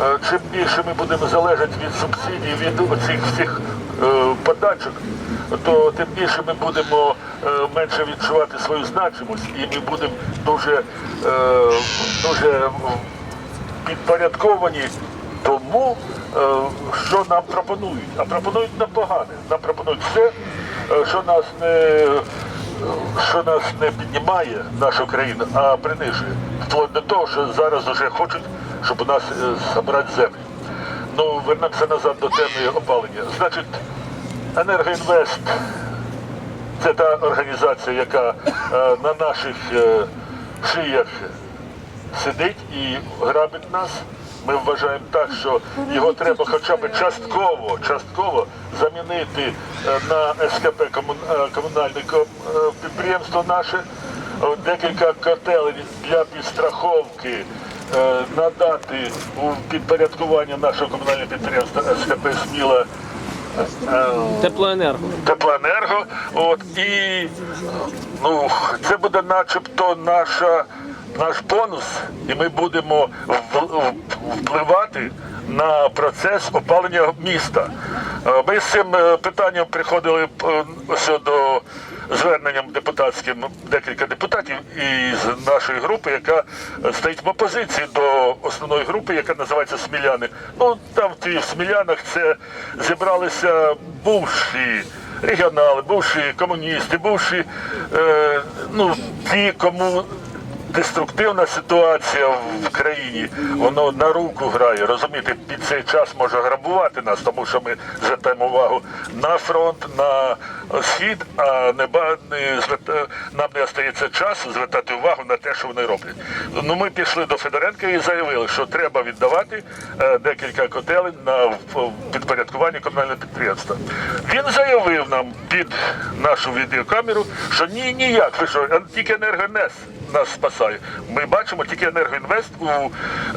е, чим більше ми будемо залежати від субсидій, від оцих всіх е, подачок, то тим більше ми будемо е, менше відчувати свою значимость і ми будемо дуже, дуже підпорядковані тому, що нам пропонують. А пропонують нам погане. Нам пропонують все, що нас не що нас не піднімає нашу країну, а принижує. Вплоть до того, що зараз вже хочуть, щоб у нас е, забрати землю. Ну, вернемося назад до теми опалення. Значить, Енергоінвест це та організація, яка е, на наших е, шиях сидить і грабить нас. Ми вважаємо так, що його треба хоча б частково, частково замінити на СКП комунальне підприємство наше. Декілька котелень для підстраховки надати у підпорядкування нашого комунального підприємства СКП Сміла е, Теплоенерго. теплоенерго. От і ну це буде начебто наша наш бонус, і ми будемо впливати на процес опалення міста. Е, Ми з цим е, питанням приходили е, до зверненням депутатським декілька депутатів із нашої групи, яка е, стоїть в опозиції до основної групи, яка називається Сміляни. Ну там в Смілянах це зібралися бувші регіонали, бувші комуністи, бувші е, ну, ті, кому деструктивна ситуація в країні, воно на руку грає. Розумієте, під цей час може грабувати нас, тому що ми звертаємо увагу на фронт, на схід, а не, не нам не остається часу звертати увагу на те, що вони роблять. Ну ми пішли до Федоренка і заявили, що треба віддавати е, декілька котелень на підпорядкування комунального підприємства. Він заявив нам під нашу відеокамеру, що ні, ніяк, ви що, тільки енергонес нас спасає. Ми бачимо тільки енергоінвест у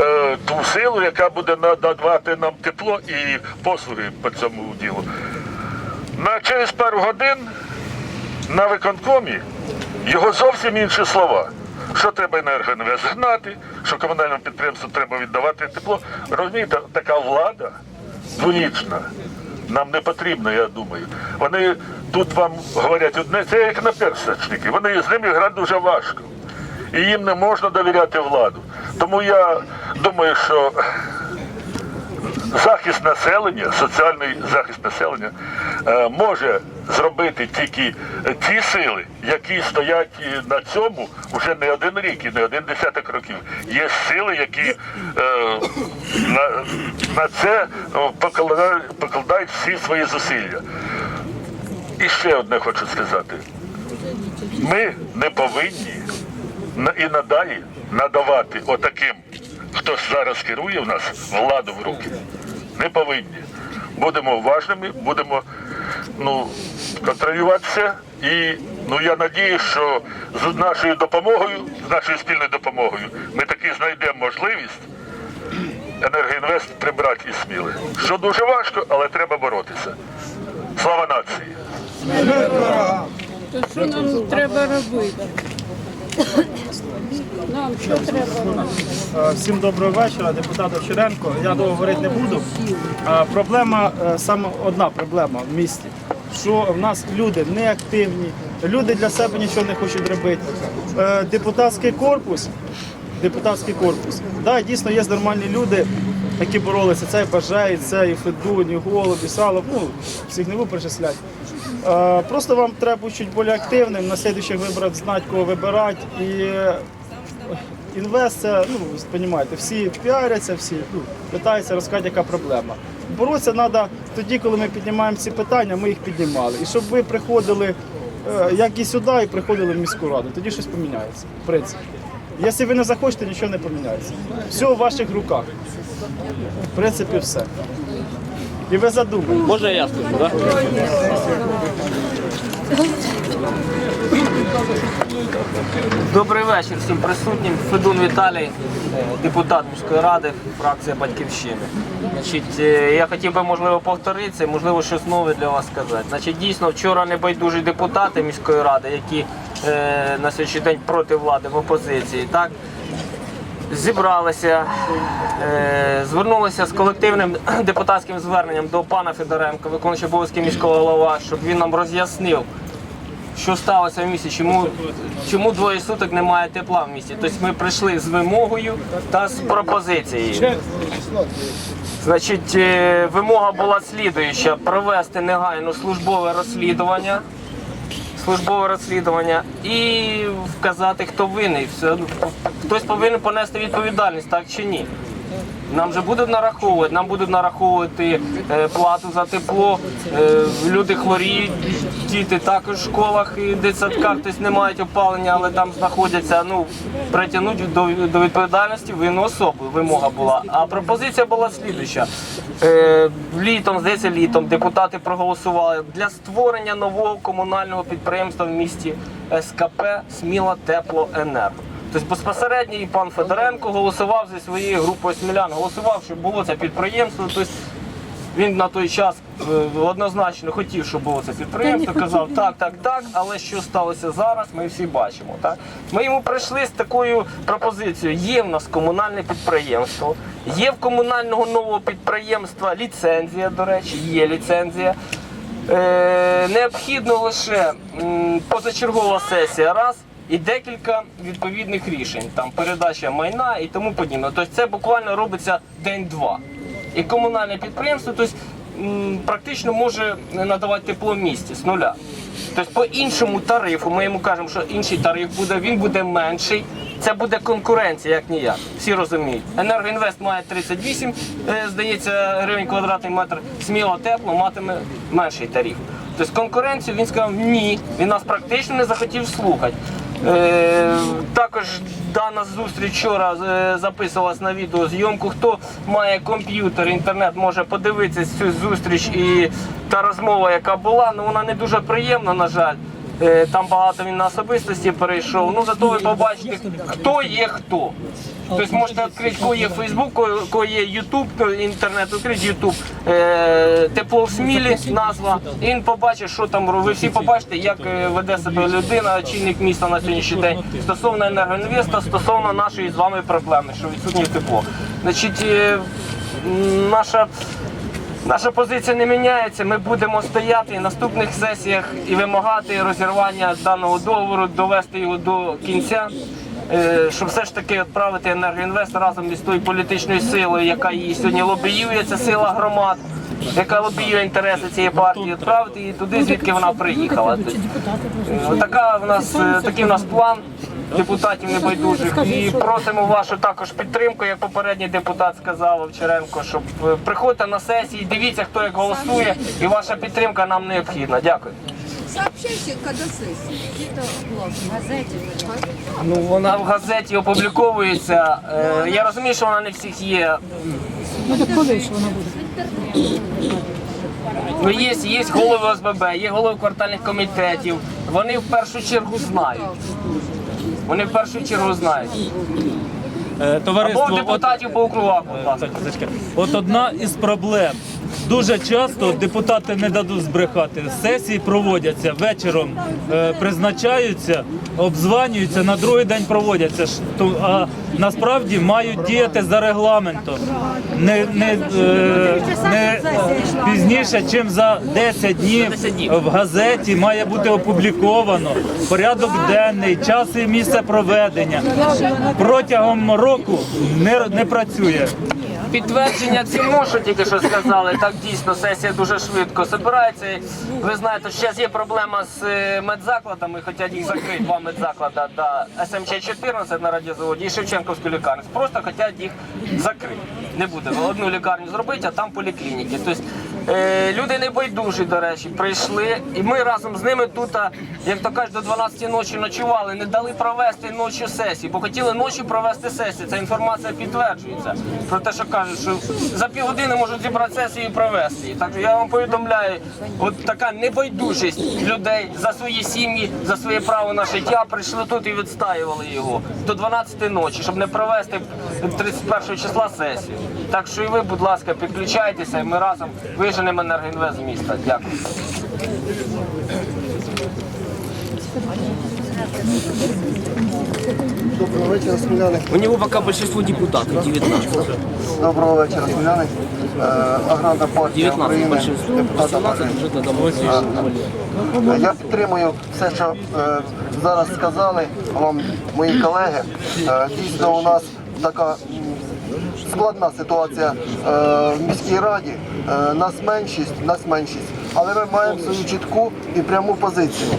е, ту силу, яка буде надавати нам тепло і послуги по цьому ділу. На через пару годин на виконкомі його зовсім інші слова. Що треба енергоінвест гнати, що комунальному підприємству треба віддавати тепло. Розумієте, така влада дволічна. Нам не потрібно, я думаю. Вони тут вам говорять одне, це як наперсточники. Вони з ними грати дуже важко. І їм не можна довіряти владу. Тому я думаю, що захист населення, соціальний захист населення е, може зробити тільки ті сили, які стоять е, на цьому вже не один рік і не один десяток років. Є сили, які е, на, на це покладають, всі свої зусилля. І ще одне хочу сказати. Ми не повинні і надалі надавати отаким, хто зараз керує в нас, владу в руки. Не повинні. Будемо уважними, будемо ну, контролюватися. І ну, я надію, що з нашою допомогою, з нашою спільною допомогою, ми таки знайдемо можливість енергоінвест прибрати із сміли. Що дуже важко, але треба боротися. Слава нації! То що нам треба робити? Нам що треба робити? Е, Всім доброго вечора, депутат Овчаренко. Я довго говорити не буду. Е, Проблема е, саме одна проблема в місті. Що в нас люди неактивні, люди для себе нічого не хочуть робити. Е, Депутатський корпус, депутатський корпус. Да, дійсно є нормальні люди, які боролися. Це і Бажай, це і Федунь, і Голуб, і Салов, ну, всіх не. Е, Просто вам треба бути чуть більш активним, на слідуючих виборах знати, кого вибирати. І е, Інвест, ну, ви розумієте, всі піаряться, всі ну, питаються розказати, яка проблема. Боротися треба тоді, коли ми піднімаємо ці питання, ми їх піднімали. І щоб ви приходили, е, як і сюди, і приходили в міську раду, тоді щось поміняється, в принципі. Якщо ви не захочете, нічого не поміняється. Все у ваших руках. В принципі, все. І ви задумаєте. Може я скажу, так? Добрий вечір всім присутнім. Федун Віталій, депутат міської ради, фракція Батьківщини. Значить, е, я хотів би можливо повторитися, можливо, щось нове для вас сказати. Значить, дійсно, вчора небайдужі депутати міської ради, які е, на сьогоднішній день проти влади в опозиції, так зібралися, е, звернулися з колективним депутатським зверненням до пана Федоренка, виконуючого обов'язки міського голова, щоб він нам роз'яснив, що сталося в місті, чому, чому двоє суток немає тепла в місті. Тобто ми прийшли з вимогою та з пропозицією. Значить, е, вимога була слідуюча провести негайно службове розслідування. Службове розслідування і вказати, хто винний. Ну, Хтось повинен понести відповідальність, так чи ні. Нам же будуть нараховувати, нам будуть нараховувати е, плату за тепло. Е, люди хворіють, діти також в школах і дитсадках тобто не мають опалення, але там знаходяться. Ну притягнуть до, до відповідальності винну особу. Вимога була. А пропозиція була слідуюча. Е, літом, здається, літом депутати проголосували для створення нового комунального підприємства в місті СКП Сміла Теплоенерго. Тобто безпосередньо і пан Федоренко голосував зі своєю групою смілян, голосував, щоб було це підприємство. Тобто він на той час е, однозначно хотів, щоб було це підприємство. Казав так, так, так. Але що сталося зараз, ми всі бачимо. Так ми йому прийшли з такою пропозицією. Є в нас комунальне підприємство, є в комунального нового підприємства ліцензія. До речі, є ліцензія. Е, необхідно лише позачергова сесія раз і декілька відповідних рішень, там передача майна і тому подібне. Тобто це буквально робиться день-два. І комунальне підприємство тобто, практично може надавати тепло в місті з нуля. Тобто по іншому тарифу, ми йому кажемо, що інший тариф буде, він буде менший. Це буде конкуренція, як ніяк. Всі розуміють. Енергоінвест має 38, е, здається, гривень квадратний метр. Сміло тепло матиме менший тариф. Тобто конкуренцію він сказав ні. Він нас практично не захотів слухати. Е, також дана зустріч вчора е, записувалась на відеозйомку. Хто має комп'ютер, інтернет, може подивитися цю зустріч і та розмова, яка була, ну вона не дуже приємна, на жаль. Е, Там багато він на особистості перейшов. Ну зато ви побачите, хто є хто. Тобто можете відкрити, кого є Фейсбук, кого- є Ютуб, інтернет, відкрити Ютуб, е, тепло в смілі, назва. І він побачить, що там ви всі побачите, як е, веде себе людина, очільник міста на сьогоднішній день стосовно енергоінвеста, стосовно нашої з вами проблеми, що відсутнє тепло. Значить, наша. Наша позиція не міняється. Ми будемо стояти і в наступних сесіях і вимагати розірвання даного договору, довести його до кінця, е, щоб все ж таки відправити енергоінвест разом із тою політичною силою, яка її сьогодні лобіює, це сила громад, яка лобіює інтереси цієї партії, відправити її туди, звідки вона приїхала. Е, Така в нас е, такий в нас план депутатів небайдужих. І просимо вашу також підтримку, як попередній депутат сказав Овчаренко, щоб е, приходьте на сесії, дивіться, хто як голосує, і ваша підтримка нам необхідна. Дякую. Сообщайте, когда сессия. В газете. Ну вона в газеті опубліковується. Е, Я розумію, що вона не всіх є. Ну, є, є голови ОСББ, є голови квартальних комітетів. Вони в першу чергу знають. Вони в першу чергу знають. Е, Або Товариство, от, депутатів по округах, будь ласка. Зачекай. от одна із проблем. Дуже часто депутати не дадуть збрехати. Сесії проводяться вечором, е, призначаються, обзванюються, на другий день проводяться. А насправді мають діяти за регламентом. Не, не, е, не пізніше, ніж за 10 днів 10 днів. в газеті має бути опубліковано порядок денний, час і місце проведення. Протягом року не, не працює. Підтвердження цьому, що тільки що сказали, так дійсно сесія дуже швидко збирається. Ви знаєте, що зараз є проблема з е, медзакладами, хочуть їх закрити, два медзаклади да, СМЧ-14 на радіозаводі і Шевченковську лікарню. Просто хочуть їх закрити. Не буде одну лікарню зробити, а там поліклініки. Тобто люди не байдужі, до речі, прийшли, і ми разом з ними тут, як то кажуть, до 12 ночі ночували, не дали провести ночі сесії, бо хотіли ночі провести сесію. Ця інформація підтверджується про те, що кажуть, що за півгодини можуть зібрати сесію і провести. Так я вам повідомляю, от така небайдужість людей за свої сім'ї, за своє право на життя прийшли тут і відстаювали його до 12 ночі, щоб не провести 31 числа сесію. Так що і ви, будь ласка, підключайтеся, і ми разом виженемо енергоінвест з міста. Дякую. Доброго вечора, сміляни. У него пока большинство депутатов, 19. Доброго вечора, сміляни. Е, Аграрна партія 19 України, большинство, депутат 18 Аграрної. уже тогда Е, Я підтримую все, що е, зараз сказали вам мої колеги. Е, Дійсно, у нас така м, складна ситуація е, в міській раді. Е, Нас меншість, нас меншість, але ми маємо свою чітку і пряму позицію.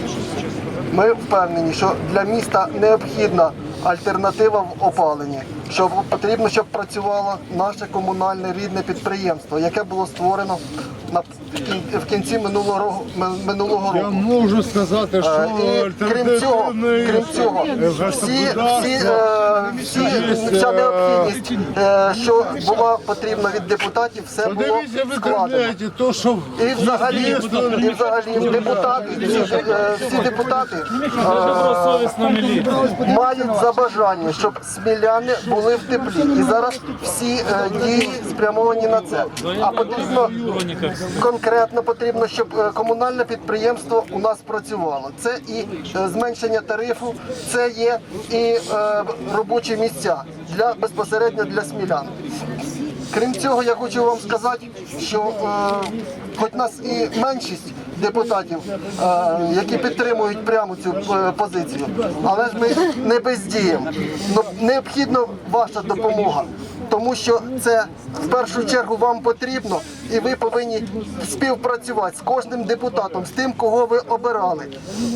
Ми впевнені, що для міста необхідна альтернатива в опаленні. Що потрібно, щоб працювало наше комунальне рідне підприємство, яке було створено на в кінці минулого ро- ми- минулого Я можу сказати, що Е, І крім цього, крім цього, всі, всі, е, всі, вся необхідність, е, що була потрібна від депутатів, все було складено. що І взагалі, і взагалі депутати, всі, е, всі депутати мають за бажання, щоб сміляни були в теплі. І зараз всі е, дії спрямовані на це. А потрібно конкретно потрібно, щоб е, комунальне підприємство у нас працювало. Це і е, зменшення тарифу, це є і робочі місця для безпосередньо для смілян. Крім цього, я хочу вам сказати, що е, хоч нас і меншість депутатів, е, які підтримують прямо цю е, позицію, але ж ми не бездіємо. Ну, необхідна ваша допомога, тому що це в першу чергу вам потрібно, і ви повинні співпрацювати з кожним депутатом, з тим, кого ви обирали.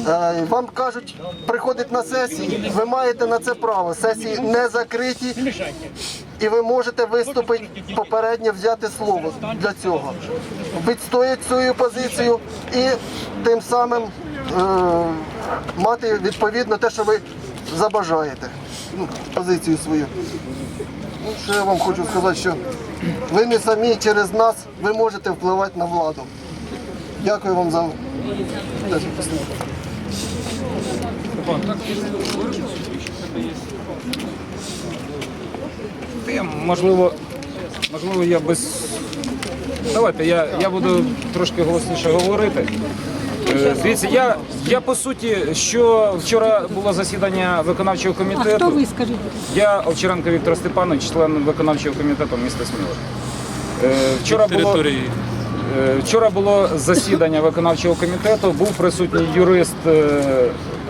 Е, вам кажуть, приходить на сесії, ви маєте на це право. Сесії не закриті і ви можете виступити попередньо взяти слово для цього. Відстояти свою позицію і тим самим е, мати відповідно те, що ви забажаєте. Ну, позицію свою. Ну, що я вам хочу сказати, що ви не самі через нас ви можете впливати на владу. Дякую вам за те, що можливо, можливо, я без. Давайте я, я буду трошки голосніше говорити. Е, Дивіться, я, я по суті, що вчора було засідання виконавчого комітету. А хто ви скажіть? Я Овчаренко Віктор Степанович, член виконавчого комітету міста Сміла. Е, Вчора було, е, вчора було засідання виконавчого комітету, був присутній юрист е,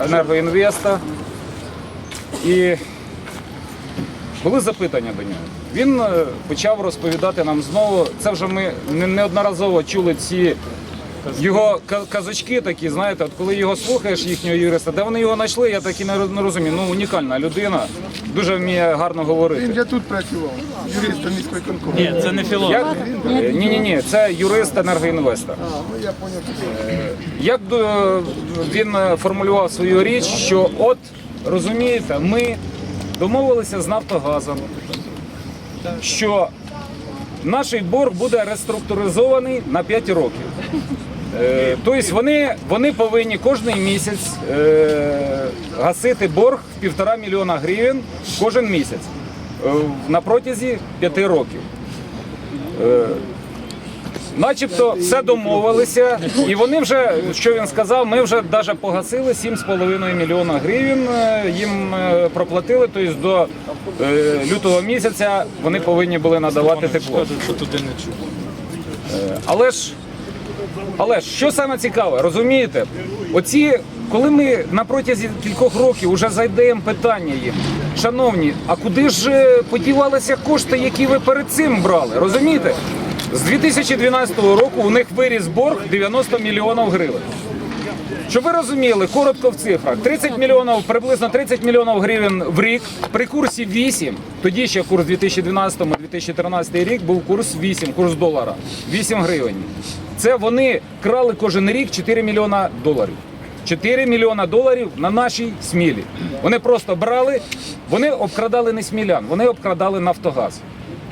енергоінвеста. І були запитання до нього. Він е, почав розповідати нам знову. Це вже ми неодноразово чули ці його казочки такі, знаєте, от коли його слухаєш, їхнього юриста, де вони його знайшли, я так і не розумію. Ну, унікальна людина, дуже вміє гарно говорити. Він я тут працював, юристом міської конкурсу. Ні, це не філолог. Як? Ні, ні, ні, це юрист енергоінвеста. Ну, поняв. Як він е, формулював свою річ, що от розумієте, ми домовилися з Нафтогазом, що наш борг буде реструктуризований на 5 років. Е, Тобто вони, вони повинні кожен місяць е, гасити борг в півтора мільйона гривень кожен місяць е, на протязі 5 років. Начебто все домовилися, і вони вже, що він сказав, ми вже навіть погасили 7,5 мільйона гривень, е, їм е, проплатили, тобто до е, лютого місяця вони повинні були надавати тепло. Але ж, але ж, що саме цікаве, розумієте? Оці, коли ми на протязі кількох років вже зайдемо питання їм, шановні, а куди ж подівалися кошти, які ви перед цим брали? Розумієте? З 2012 року у них виріс борг 90 мільйонів гривень. Щоб ви розуміли, коротко в цифрах, 30 мільйонів, приблизно 30 мільйонів гривень в рік при курсі 8, тоді ще курс 2012-2013 рік був курс 8, курс долара, 8 гривень. Це вони крали кожен рік 4 мільйона доларів. 4 мільйона доларів на нашій смілі. Вони просто брали, вони обкрадали не смілян, вони обкрадали Нафтогаз.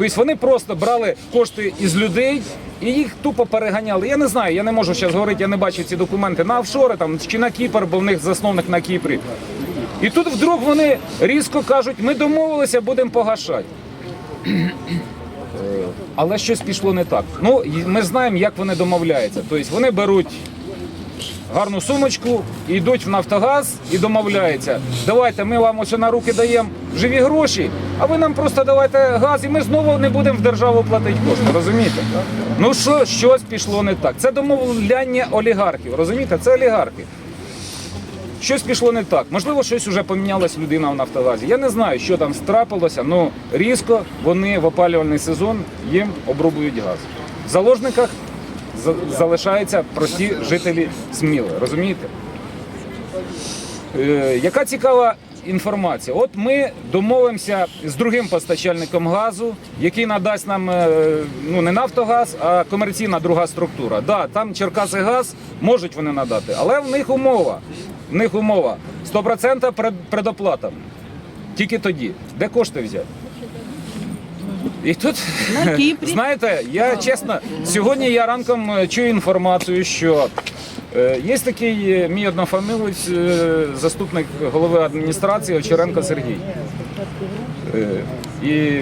Тобто вони просто брали кошти із людей і їх тупо переганяли. Я не знаю, я не можу зараз говорити, я не бачив ці документи на офшори там чи на Кіпр, бо в них засновник на Кіпрі. І тут вдруг вони різко кажуть, ми домовилися, будемо погашати. Але щось пішло не так. Ну, ми знаємо, як вони домовляються. Тобто вони беруть гарну сумочку, йдуть в Нафтогаз і домовляються. Давайте ми вам ось на руки даємо живі гроші, а ви нам просто давайте газ, і ми знову не будемо в державу платити кошти. Розумієте? Ну що, щось пішло не так. Це домовляння олігархів. Розумієте? Це олігархи. Щось пішло не так. Можливо, щось вже помінялась людина в Нафтогазі. Я не знаю, що там страпилося, але різко вони в опалювальний сезон їм обрубують газ. В заложниках залишаються прості жителі Сміли. Розумієте? Е, яка цікава інформація? От ми домовимося з другим постачальником газу, який надасть нам е, ну не Нафтогаз, а комерційна друга структура. Да, там Черкаси газ можуть вони надати, але в них умова. В них умова 100% пред- предоплата. Тільки тоді. Де кошти взяти? І тут, знаєте, я чесно, сьогодні я ранком е, чую інформацію, що є такий е, мій однофамілець, е, заступник голови адміністрації Очеренко Сергій. Е, І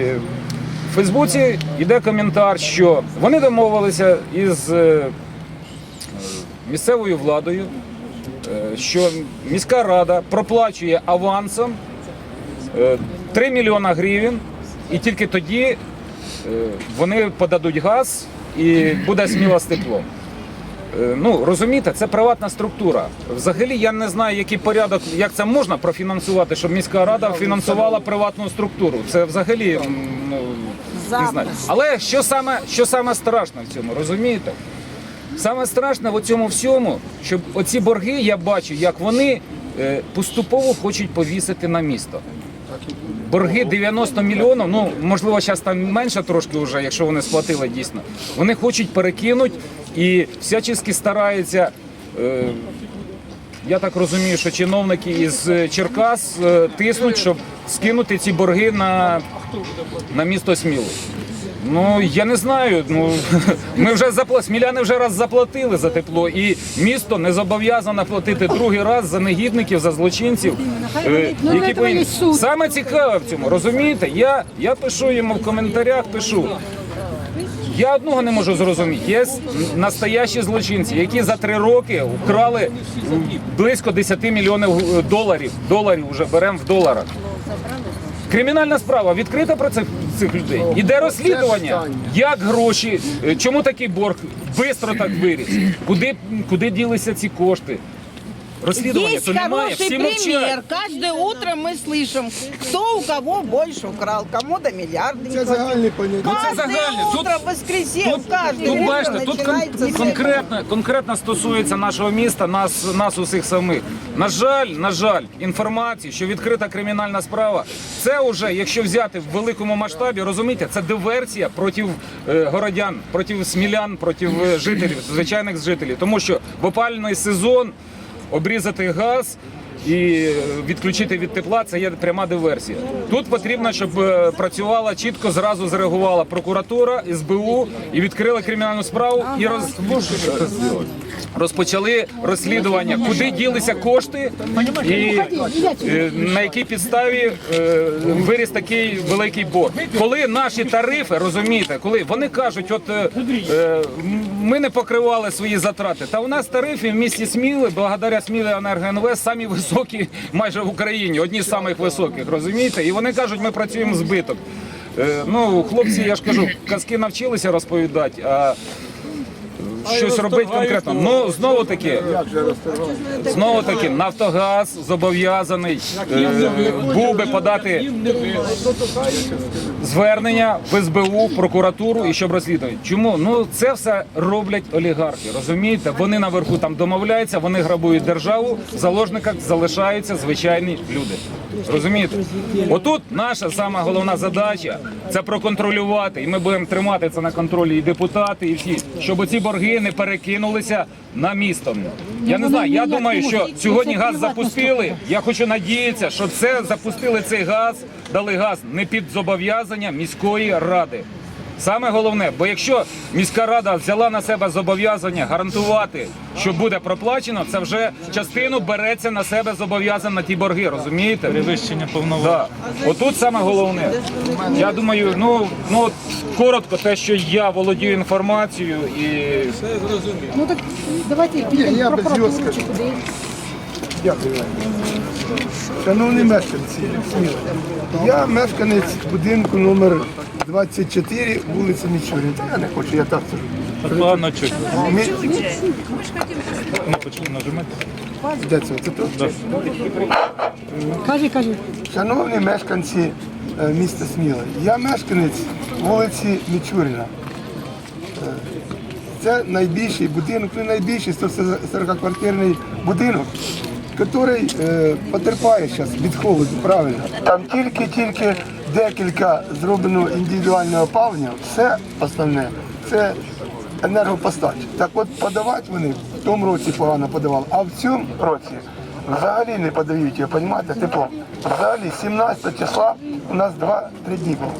в Фейсбуці йде коментар, що вони домовилися із е, місцевою владою, е, що міська рада проплачує авансом е, 3 мільйона гривень, і тільки тоді е, вони подадуть газ і буде сміло з теплом. Е, Ну розумієте, це приватна структура. Взагалі я не знаю, який порядок, як це можна профінансувати, щоб міська рада фінансувала приватну структуру. Це взагалі ну, не знаю. Але що саме, що саме страшне в цьому, розумієте? Саме страшне в цьому всьому, щоб оці борги я бачу, як вони е, поступово хочуть повісити на місто. Борги 90 мільйонів, ну можливо, зараз там менше трошки вже, якщо вони сплатили дійсно. Вони хочуть перекинути і всячески стараються. Е, я так розумію, що чиновники із Черкас е, тиснуть, щоб скинути ці борги на, на місто Смілу. Ну я не знаю. Ну ми вже запла... сміляни вже раз заплатили за тепло, і місто не зобов'язано платити другий раз за негідників, за злочинців. е, які повинні... Саме цікаве в цьому, розумієте? Я, я пишу йому в коментарях, пишу. Я одного не можу зрозуміти. Є настоящі злочинці, які за три роки вкрали близько 10 мільйонів доларів. Доларів вже беремо в доларах. Кримінальна справа відкрита про цих, цих людей. Іде розслідування. Як гроші, е, чому такий борг швидко так виріс? Куди, куди ділися ці кошти? Розслідування Есть то немає. хороший Всі мовчать. пример. Каждое утро мы слышим, кто у кого больше украл, кому до миллиарда не Це хватило. загальні поняття. Ну, це Каждое загальне. Тут- утро, воскресенье, Тут, каждое тут утро бачите, тут кон- начинается с этого. конкретно, конкретно стосується нашого міста, нас, нас усіх самих. На жаль, на жаль, інформації, що відкрита кримінальна справа, це вже, якщо взяти в великому масштабі, розумієте, це диверсія проти е, городян, проти смілян, проти е, жителів, звичайних жителів. Тому що в опальний сезон обрізати газ. І відключити від тепла це є пряма диверсія. Тут потрібно, щоб е, працювала чітко, зразу зреагувала прокуратура, СБУ і відкрили кримінальну справу і роз... розпочали розслідування, куди ділися кошти і е, на якій підставі е, виріс такий великий борг. Коли наші тарифи, розумієте, коли вони кажуть, от ми не покривали свої затрати. Та у нас тарифи в місті Сміли, благодаря Смілі Енергоінвест, самі високі майже в Україні, одні з самих високих, розумієте? І вони кажуть, ми працюємо збиток. Е, Ну, хлопці, я ж кажу, казки навчилися розповідати, а щось робити конкретно. Ну, знову таки, знову таки, Нафтогаз зобов'язаний е, був би подати звернення в СБУ, в прокуратуру і щоб розслідувати. Чому? Ну це все роблять олігархи. Розумієте? Вони наверху там домовляються, вони грабують державу, в заложниках залишаються звичайні люди. Розумієте? Отут наша сама головна задача це проконтролювати, і ми будемо тримати це на контролі і депутати, і всі, щоб ці борги не перекинулися на місто. Я не знаю. Я думаю, що сьогодні газ запустили. Я хочу надіятися, що це запустили цей газ, дали газ не під зобов'язання міської ради. Саме головне, бо якщо міська рада взяла на себе зобов'язання гарантувати, що буде проплачено, це вже частину береться на себе зобов'язань на ті борги, розумієте? Перевищення повноважень. Да. Отут саме головне. Я думаю, ну, ну от коротко, те, що я володію інформацією і Ну Ні, я без його скажу. Дякую. Шановні мешканці, я мешканець будинку номер 24, вулиця Мічурін. Я не хочу, я так скажу. Погано чути. Ми... Кнопочку нажимати. Де це? Це тут? Шановні мешканці е, міста Сміла, я мешканець вулиці Мічуріна. Е, Це найбільший будинок, не найбільший 140-квартирний будинок, який е, потерпає зараз від холоду, правильно. Там тільки-тільки декілька зроблено індивідуального опалення, все основне це енергопостач. Так от подавати вони в тому році погано подавали, а в цьому році взагалі не подають його, розумієте, тепло. Взагалі 17 числа у нас 2-3 дні було.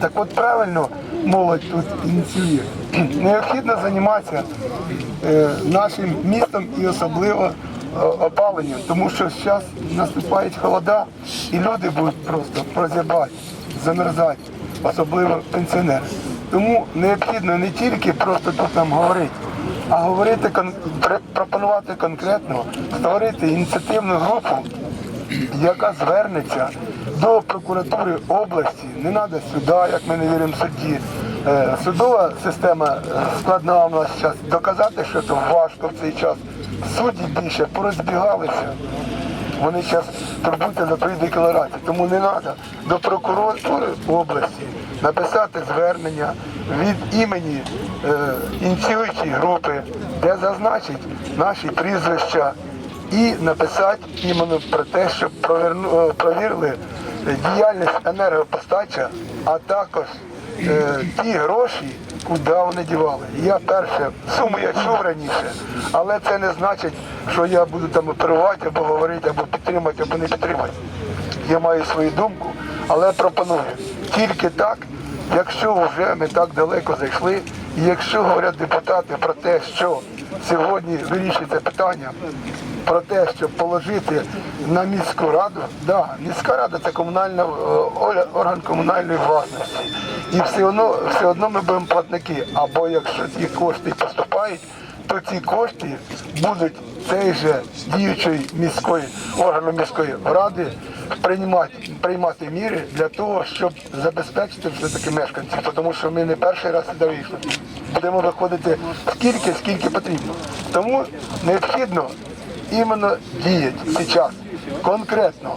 Так от правильно молодь тут ініціює. Необхідно займатися е, нашим містом і особливо опаленням, тому що зараз наступають холода і люди будуть просто прозябати, замерзати, особливо пенсіонери. Тому необхідно не тільки просто тут нам говорити, а говорити пропонувати конкретно, створити ініціативну групу, яка звернеться до прокуратури області, не треба сюди, як ми не віримо судді. Е, Судова система е, складна у нас зараз. Доказати, що це важко в цей час. Судді більше порозбігалися. Вони зараз турбуються за твої декларації. Тому не треба до прокуратури області написати звернення від імені е, ініціюючої групи, де зазначить наші прізвища і написати іменно про те, щоб проверну- е, провірили діяльність енергопостача, а також е, ті гроші, куди вони дівали. Я перше, суму я чув раніше, але це не значить, що я буду там оперувати або говорити, або підтримати, або не підтримати. Я маю свою думку, але пропоную тільки так, якщо вже ми так далеко зайшли, і якщо говорять депутати про те, що сьогодні вирішується питання про те, щоб положити на міську раду, да, міська рада це комунальна е, орган комунальної власності. І все одно, все одно ми будемо платники. Або якщо ці кошти поступають, то ці кошти будуть цей же діючої міської органу міської ради приймати, приймати міри для того, щоб забезпечити все таки мешканців, тому що ми не перший раз сюди вийшли. Будемо виходити скільки, скільки потрібно. Тому необхідно іменно діяти зараз конкретно.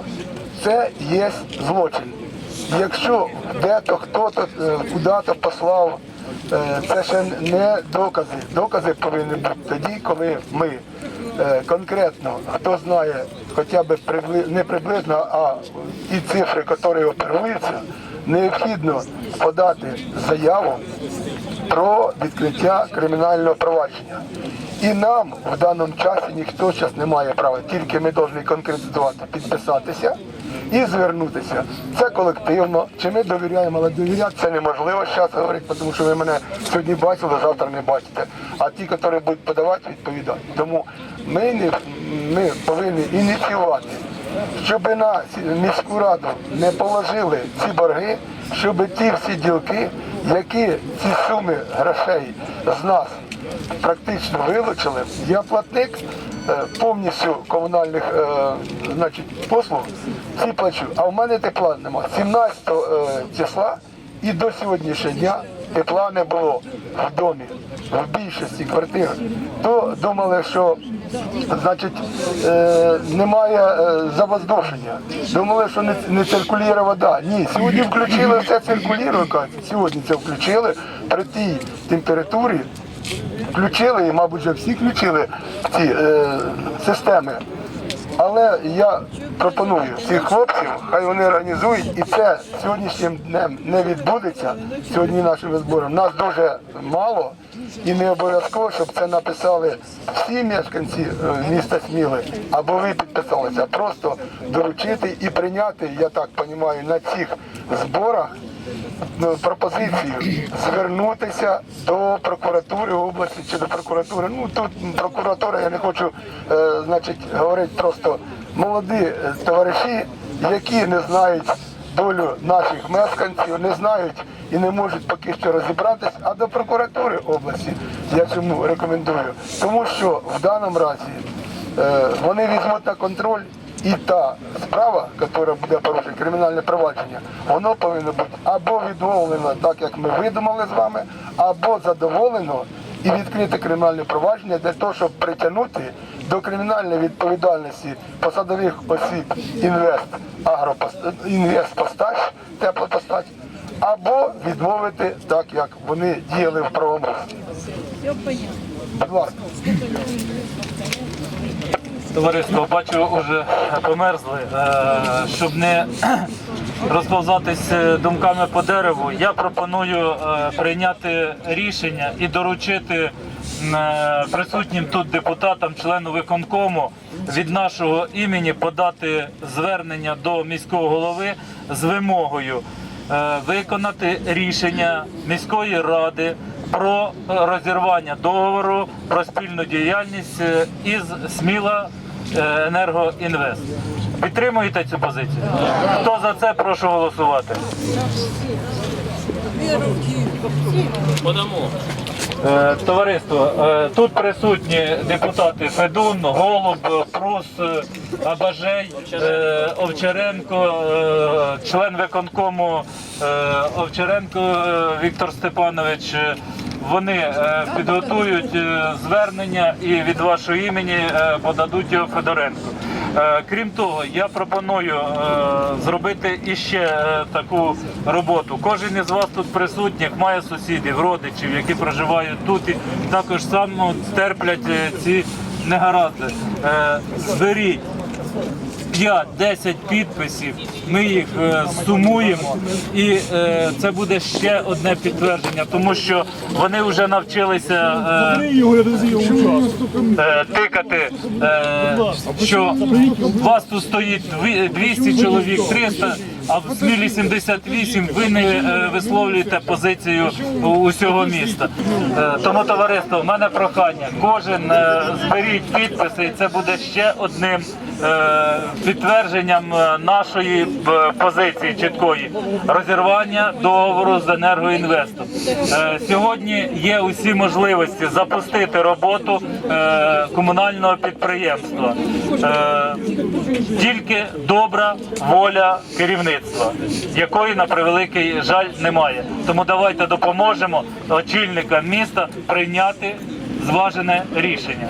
Це є злочин. Якщо де-то хто-то е, куди-то послав, е, це ще не докази. Докази повинні бути тоді, коли ми е, конкретно, хто знає хоча б не приблизно, а ті цифри, які оперуються, необхідно подати заяву про відкриття кримінального провадження. І нам в даному часі ніхто зараз не має права, тільки ми повинні конкретизувати, підписатися і звернутися. Це колективно. Чи ми довіряємо, але довіряти це неможливо зараз говорити, тому що ви мене сьогодні бачили, завтра не бачите. А ті, які будуть подавати, відповідати. Тому ми, не, ми повинні ініціювати, щоб на міську раду не положили ці борги, щоб ті всі ділки, які ці суми грошей з нас практично вилучили. Я платник е, повністю комунальних е, значить, послуг, всі плачу, а в мене тепла нема. 17 е, числа і до сьогоднішнього дня тепла не було в домі, в більшості квартир. То думали, що значить, е, немає е, завоздушення. Думали, що не, не циркулює вода. Ні, сьогодні включили все циркулює, кажуть. сьогодні це включили при тій температурі. Включили, і, мабуть, вже всі включили ці е, системи. Але я пропоную цих хлопців, хай вони організують, і це сьогоднішнім днем не відбудеться. Сьогодні нашим збором. Нас дуже мало і не обов'язково, щоб це написали всі мешканці е, міста Сміли, або ви підписалися. Просто доручити і прийняти, я так розумію, на цих зборах пропозицію звернутися до прокуратури області чи до прокуратури. Ну тут прокуратура, я не хочу, е, значить, говорити просто молоді е, товариші, які не знають долю наших мешканців, не знають і не можуть поки що розібратись, а до прокуратури області я чому рекомендую. Тому що в даному разі е, вони візьмуть на контроль і та справа, яка буде порушена, кримінальне провадження, воно повинно бути або відмовлено, так як ми видумали з вами, або задоволено і відкрите кримінальне провадження для того, щоб притягнути до кримінальної відповідальності посадових осіб інвест агропост... інвестпостач, теплопостач, або відмовити так, як вони діяли в правому. Будь ласка. Товариство, бачу, вже померзли. Е, Щоб не розповзатись е, думками по дереву, я пропоную е, прийняти рішення і доручити присутнім тут депутатам, члену виконкому від нашого імені подати звернення до міського голови з вимогою виконати рішення міської ради про розірвання договору про спільну діяльність із Сміла Енергоінвест. Підтримуєте цю позицію? Хто за це, прошу голосувати. Е, Товариство, е, тут присутні депутати Федун, Голуб, Прус, е, Абажей, е, Овчаренко, е, член виконкому е, Овчаренко е, Віктор Степанович. Вони е, підготують е, звернення і від вашого імені е, подадуть його Федоренку. Е, Крім того, я пропоную зробити іще таку роботу. Кожен із вас тут присутніх має сусідів, родичів, які проживають тут і також само терплять ці негаразди. Зберіть 5-10 підписів, ми їх е, сумуємо, і е, це буде ще одне підтвердження, тому що вони вже навчилися е, тикати, що вас тут стоїть дві- 200 чоловік, 300, а в Смілі 78 ви не е, висловлюєте позицію усього міста. Е, Тому, товариство, в мене прохання. Кожен е, зберіть підписи, і це буде ще одним підтвердженням нашої позиції чіткої розірвання договору з енергоінвестом. Сьогодні є усі можливості запустити роботу комунального підприємства. Тільки добра воля керівництва, якої на превеликий жаль немає. Тому давайте допоможемо очільникам міста прийняти зважене рішення.